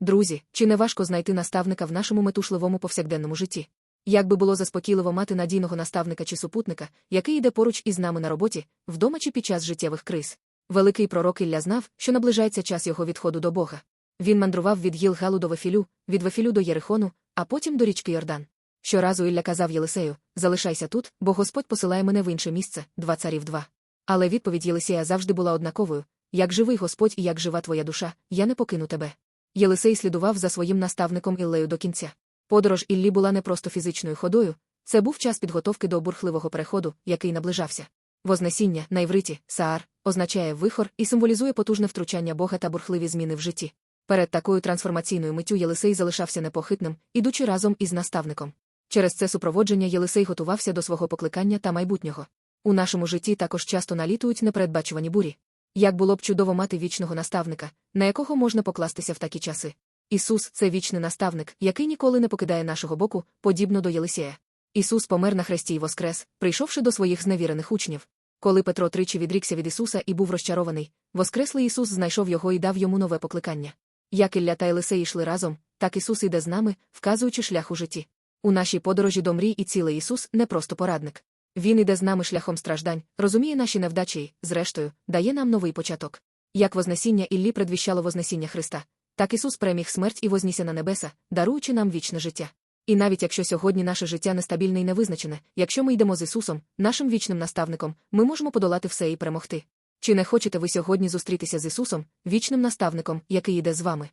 Друзі, чи не важко знайти наставника в нашому метушливому повсякденному житті? Як би було заспокійливо мати надійного наставника чи супутника, який йде поруч із нами на роботі, вдома чи під час життєвих криз? Великий пророк Ілля знав, що наближається час його відходу до Бога. Він мандрував від Гілгалу до Вефілю, від Вефілю до Єрихону, а потім до річки Йордан. Щоразу Ілля казав Єлисею: Залишайся тут, бо Господь посилає мене в інше місце, два царів два. Але відповідь Єлисея завжди була однаковою: як живий Господь і як жива твоя душа, я не покину тебе. Єлисей слідував за своїм наставником Іллею до кінця. Подорож Іллі була не просто фізичною ходою, це був час підготовки до бурхливого переходу, який наближався. Вознесіння на івриті, Саар, означає вихор і символізує потужне втручання Бога та бурхливі зміни в житті. Перед такою трансформаційною миттю Єлисей залишався непохитним, ідучи разом із наставником. Через це супроводження Єлисей готувався до свого покликання та майбутнього. У нашому житті також часто налітують непередбачувані бурі. Як було б чудово мати вічного наставника, на якого можна покластися в такі часи. Ісус це вічний наставник, який ніколи не покидає нашого боку, подібно до Єлисея. Ісус помер на хресті й воскрес, прийшовши до своїх зневірених учнів. Коли Петро тричі відрікся від Ісуса і був розчарований, воскреслий Ісус знайшов його і дав йому нове покликання. Як Ілля та Єлисей йшли разом, так Ісус іде з нами, вказуючи шлях у житті. У нашій подорожі до мрій і цілий Ісус не просто порадник. Він іде з нами шляхом страждань, розуміє наші невдачі зрештою, дає нам новий початок. Як Вознесіння Іллі предвіщало Вознесіння Христа, так Ісус переміг смерть і вознісся на небеса, даруючи нам вічне життя. І навіть якщо сьогодні наше життя нестабільне і невизначене, якщо ми йдемо з Ісусом, нашим вічним наставником, ми можемо подолати все і перемогти. Чи не хочете ви сьогодні зустрітися з Ісусом, вічним наставником, який йде з вами?